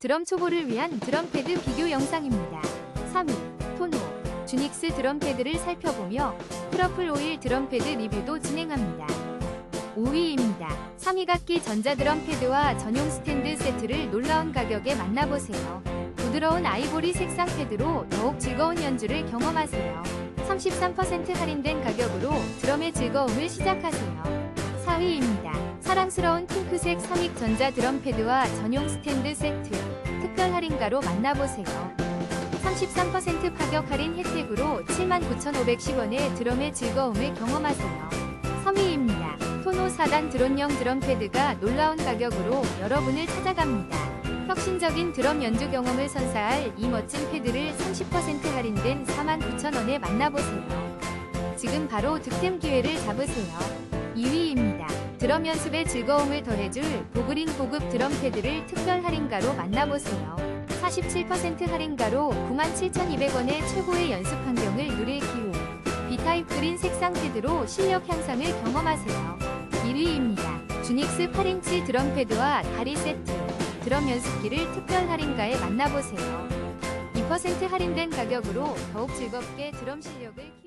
드럼 초보를 위한 드럼 패드 비교 영상입니다. 3위 토노 주닉스 드럼 패드를 살펴보며 프러플 오일 드럼 패드 리뷰도 진행합니다. 5위입니다. 3위각기 전자 드럼 패드와 전용 스탠드 세트를 놀라운 가격에 만나보세요. 부드러운 아이보리 색상 패드로 더욱 즐거운 연주를 경험하세요. 33% 할인된 가격으로 드럼의 즐거움을 시작하세요. 4위입니다. 사랑스러운 핑크색 3위 전자 드럼 패드와 전용 스탠드 세트 특별 할인가로 만나보세요. 33% 파격 할인 혜택으로 79,510원의 드럼의 즐거움을 경험하세요. 3위입니다. 토노 4단 드론형 드럼 패드가 놀라운 가격으로 여러분을 찾아갑니다. 혁신적인 드럼 연주 경험을 선사할 이 멋진 패드를 30% 할인된 49,000원에 만나보세요. 지금 바로 득템 기회를 잡으세요. 2위입니다. 드럼 연습의 즐거움을 더해줄 보그린 고급 드럼 패드를 특별 할인가로 만나보세요. 47% 할인가로 97,200원의 최고의 연습 환경을 누릴 기회. B타입 그린 색상 패드로 실력 향상을 경험하세요. 1위입니다. 주닉스 8인치 드럼 패드와 다리 세트, 드럼 연습기를 특별 할인가에 만나보세요. 2% 할인된 가격으로 더욱 즐겁게 드럼 실력을